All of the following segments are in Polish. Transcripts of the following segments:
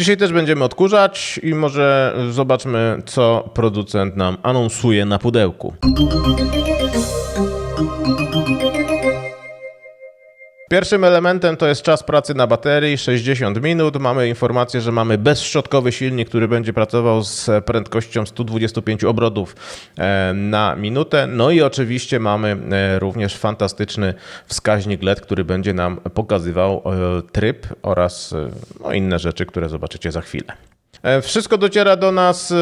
Dzisiaj też będziemy odkurzać i może zobaczmy, co producent nam anonsuje na pudełku. Pierwszym elementem to jest czas pracy na baterii 60 minut. Mamy informację, że mamy bezszczotkowy silnik, który będzie pracował z prędkością 125 obrotów e, na minutę. No i oczywiście mamy e, również fantastyczny wskaźnik LED, który będzie nam pokazywał e, tryb oraz no, inne rzeczy, które zobaczycie za chwilę. E, Wszystko dociera do nas e,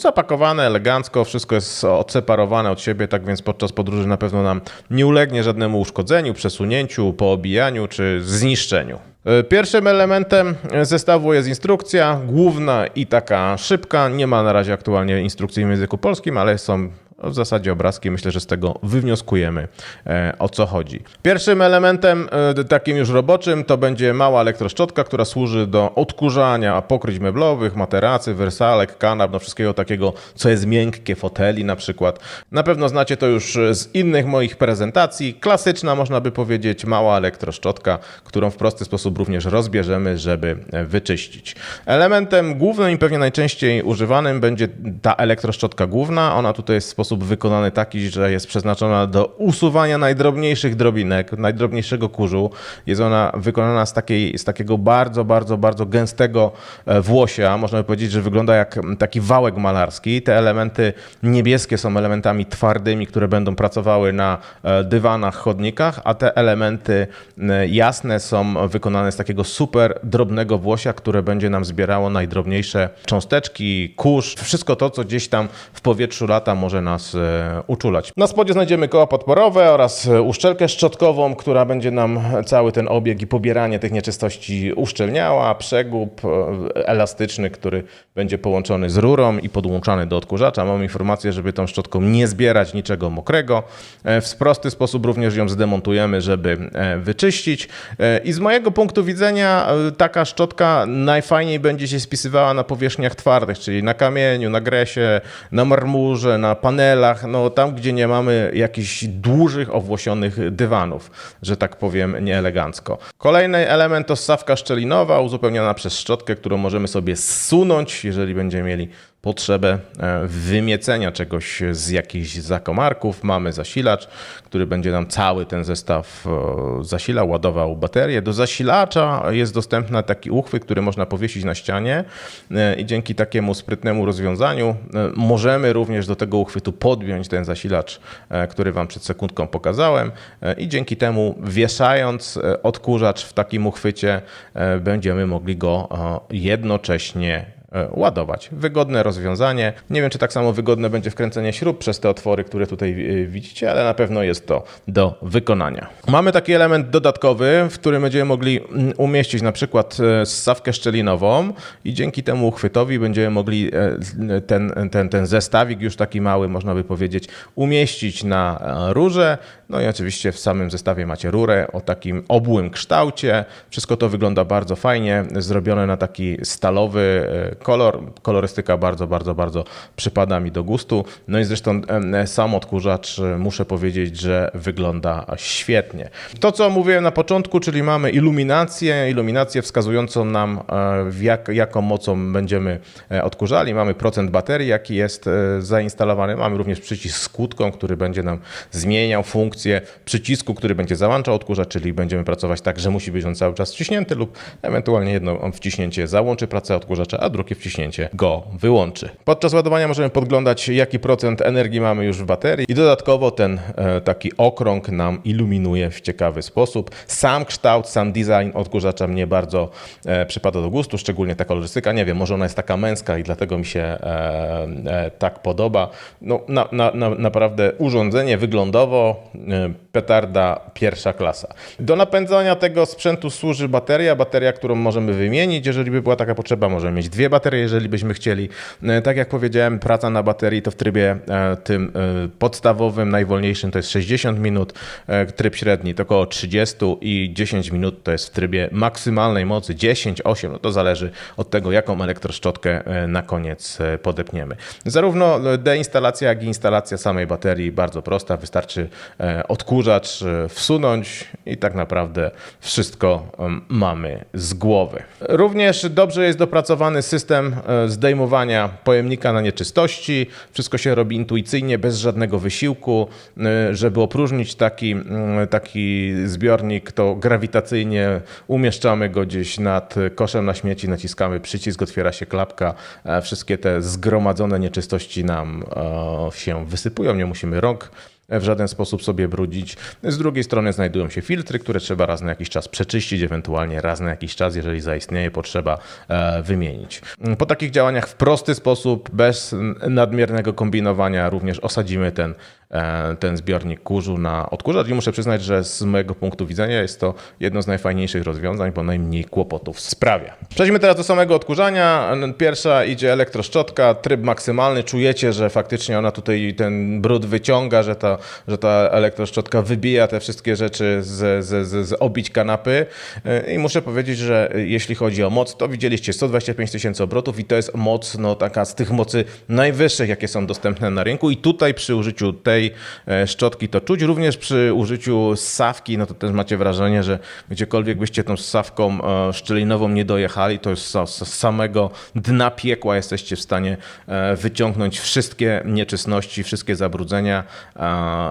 zapakowane elegancko, wszystko jest odseparowane od siebie, tak więc podczas podróży na pewno nam nie ulegnie żadnemu uszkodzeniu, przesunięciu, poobijaniu czy zniszczeniu. E, Pierwszym elementem zestawu jest instrukcja, główna i taka szybka. Nie ma na razie aktualnie instrukcji w języku polskim, ale są w zasadzie obrazki. Myślę, że z tego wywnioskujemy e, o co chodzi. Pierwszym elementem e, takim już roboczym to będzie mała elektroszczotka, która służy do odkurzania pokryć meblowych, materacy, wersalek, kanap, no wszystkiego takiego, co jest miękkie, foteli na przykład. Na pewno znacie to już z innych moich prezentacji. Klasyczna, można by powiedzieć, mała elektroszczotka, którą w prosty sposób również rozbierzemy, żeby e, wyczyścić. Elementem głównym i pewnie najczęściej używanym będzie ta elektroszczotka główna. Ona tutaj jest w sposób wykonany taki, że jest przeznaczona do usuwania najdrobniejszych drobinek, najdrobniejszego kurzu. Jest ona wykonana z, takiej, z takiego bardzo, bardzo, bardzo gęstego e, włosia. Można by powiedzieć, że wygląda jak taki wałek malarski. Te elementy niebieskie są elementami twardymi, które będą pracowały na e, dywanach, chodnikach, a te elementy jasne są wykonane z takiego super drobnego włosia, które będzie nam zbierało najdrobniejsze cząsteczki, kurz, wszystko to, co gdzieś tam w powietrzu lata może nas e, uczulać. Na spodzie znajdziemy koła podporowe oraz e, uszczelkę szczotkową, która będzie nam cały ten obieg i pobieranie tych nieczystości uszczelniała, przegub e, elastyczny, który będzie połączony z rurą i podłączany do odkurzacza. Mam informację, żeby tą szczotką nie zbierać niczego mokrego. W prosty sposób również ją zdemontujemy, żeby wyczyścić. I z mojego punktu widzenia taka szczotka najfajniej będzie się spisywała na powierzchniach twardych, czyli na kamieniu, na gresie, na marmurze, na no tam, gdzie nie mamy jakichś dużych, owłosionych dywanów, że tak powiem nieelegancko. Kolejny element to ssawka szczelinowa, uzupełniona przez szczotkę, którą możemy sobie zsunąć, jeżeli będziemy mieli potrzebę e, wymiecenia czegoś z jakichś zakomarków. Mamy zasilacz, który będzie nam cały ten zestaw e, zasilał, ładował baterię. Do zasilacza jest dostępny taki uchwyt, który można powiesić na ścianie e, i dzięki takiemu sprytnemu rozwiązaniu możemy również do tego uchwytu podpiąć ten zasilacz, który Wam przed sekundką pokazałem i dzięki temu wieszając odkurzacz w takim uchwycie będziemy mogli go jednocześnie ładować. Wygodne rozwiązanie. Nie wiem, czy tak samo wygodne będzie wkręcenie śrub przez te otwory, które tutaj e, widzicie, ale na pewno jest to do wykonania. Mamy taki element dodatkowy, w którym będziemy mogli mm, umieścić na przykład e, ssawkę szczelinową i dzięki temu uchwytowi będziemy mogli e, ten, ten, ten zestawik już taki mały, można by powiedzieć, umieścić na e, rurze. No i oczywiście w samym zestawie macie rurę o takim obłym kształcie. Wszystko to wygląda bardzo fajnie, zrobione na taki stalowy e, kolor. Kolorystyka bardzo, bardzo, bardzo przypada mi do gustu. No i zresztą em, sam odkurzacz, e, muszę powiedzieć, że wygląda świetnie. To, co mówiłem na początku, czyli mamy iluminację, iluminację wskazującą nam, e, jak, jaką mocą będziemy e, odkurzali. Mamy procent baterii, jaki jest e, zainstalowany. Mamy również przycisk z kłódką, który będzie nam zmieniał funkcję przycisku, który będzie załączał odkurzacz, czyli będziemy pracować tak, że musi być on cały czas wciśnięty lub ewentualnie jedno wciśnięcie załączy pracę odkurzacza, a drugie wciśnięcie go wyłączy. Podczas ładowania możemy podglądać, jaki procent energii mamy już w baterii i dodatkowo ten e, taki okrąg nam iluminuje w ciekawy sposób. Sam kształt, sam design odkurzacza mnie bardzo e, przypada do gustu, szczególnie ta kolorystyka. Nie wiem, może ona jest taka męska i dlatego mi się e, e, tak podoba. No, na, na, na, naprawdę urządzenie wyglądowo petarda pierwsza klasa. Do napędzania tego sprzętu służy bateria, bateria, którą możemy wymienić. Jeżeli by była taka potrzeba, możemy mieć dwie baterie jeżeli byśmy chcieli. E, Tak jak powiedziałem, praca na baterii to w trybie e, tym e, podstawowym, najwolniejszym to jest 60 minut, e, tryb średni to około 30 i 10 minut to jest w trybie maksymalnej mocy 10, 8, no to zależy od tego, jaką elektroszczotkę e, na koniec e, podepniemy. Zarówno e, deinstalacja, jak i instalacja samej baterii bardzo prosta, wystarczy e, odkurzacz e, wsunąć i tak naprawdę wszystko mamy z głowy. Również dobrze jest dopracowany system e, zdejmowania pojemnika na nieczystości. Wszystko się robi intuicyjnie, bez żadnego wysiłku. E, Żeby opróżnić taki, taki zbiornik, to grawitacyjnie umieszczamy go gdzieś nad koszem na śmieci, naciskamy przycisk, otwiera się klapka. Wszystkie te zgromadzone nieczystości nam się wysypują, nie musimy rąk w żaden sposób sobie brudzić. Z drugiej strony znajdują się filtry, które trzeba raz na jakiś czas przeczyścić, ewentualnie raz na jakiś czas, jeżeli zaistnieje potrzeba, e, wymienić. Po takich działaniach w prosty sposób, bez nadmiernego kombinowania, również osadzimy ten, e, ten zbiornik kurzu na odkurzacz i muszę przyznać, że z mojego punktu widzenia jest to jedno z najfajniejszych rozwiązań, bo najmniej kłopotów sprawia. Przejdźmy teraz do samego odkurzania. Pierwsza idzie elektroszczotka, tryb maksymalny. Czujecie, że faktycznie ona tutaj ten brud wyciąga, że ta, że ta elektroszczotka wybija te wszystkie rzeczy z, z, z, z obić kanapy. E, I muszę powiedzieć, że jeśli chodzi o moc, to widzieliście 125 tysięcy obrotów i to jest moc, no taka z tych mocy najwyższych, jakie są dostępne na rynku. I tutaj przy użyciu tej e, szczotki to czuć. Również przy użyciu ssawki, no to też macie wrażenie, że gdziekolwiek byście tą ssawką e, szczelinową nie dojechali, to z z samego dna piekła jesteście w stanie wyciągnąć wszystkie nieczystości, wszystkie zabrudzenia,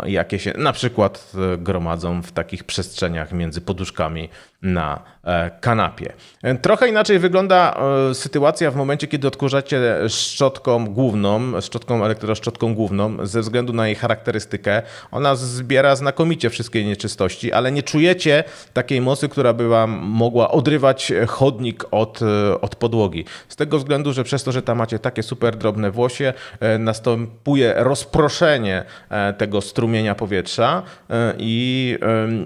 jakie się na przykład e, gromadzą w takich przestrzeniach między poduszkami na e, kanapie. E, Trochę inaczej wygląda e, sytuacja w momencie, kiedy odkurzacie szczotką główną, szczotką elektroszczotką główną, ze względu na jej charakterystykę. Ona zbiera znakomicie wszystkie nieczystości, ale nie czujecie takiej mocy, która by wam mogła odrywać chodnik od, od podłogi. Z tego względu, że przez to, że tam macie takie super drobne włosie, następuje rozproszenie tego strumienia powietrza i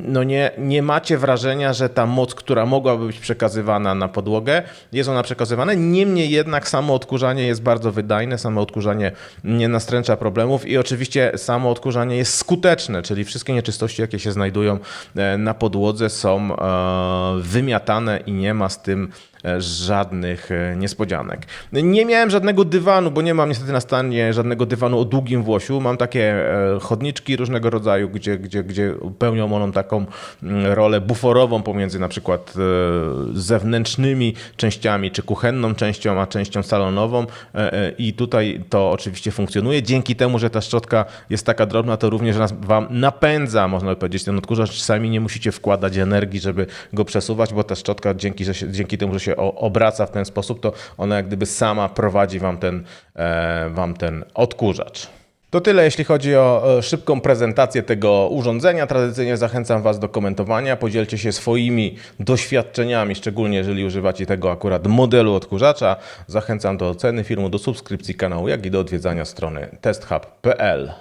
no nie, nie macie wrażenia, że ta moc, która mogłaby być przekazywana na podłogę, jest ona przekazywana. Niemniej jednak samo odkurzanie jest bardzo wydajne, samo odkurzanie nie nastręcza problemów i oczywiście samo odkurzanie jest skuteczne, czyli wszystkie nieczystości, jakie się znajdują e, na podłodze są e, wymiatane i nie ma z tym żadnych e, niespodzianek. Nie miałem żadnego dywanu, bo nie mam niestety na stanie żadnego dywanu o długim włosiu. Mam takie e, chodniczki różnego rodzaju, gdzie, gdzie, gdzie pełnią one taką mm, rolę buforową pomiędzy na przykład e, zewnętrznymi częściami, czy kuchenną częścią, a częścią salonową E, e, i tutaj to oczywiście funkcjonuje. Dzięki temu, że ta szczotka jest taka drobna, to również nas, wam napędza, można by powiedzieć, ten odkurzacz. Sami nie musicie wkładać energii, żeby go przesuwać, bo ta szczotka dzięki, że się, dzięki temu, że się o- obraca w ten sposób, to ona jak gdyby sama prowadzi wam ten, e, wam ten odkurzacz. To tyle, jeśli chodzi o e, szybką prezentację tego urządzenia. Tradycyjnie zachęcam Was do komentowania. Podzielcie się swoimi doświadczeniami, szczególnie jeżeli używacie tego akurat modelu odkurzacza. Zachęcam do oceny filmu, do subskrypcji kanału, jak i do odwiedzania strony testhub.pl.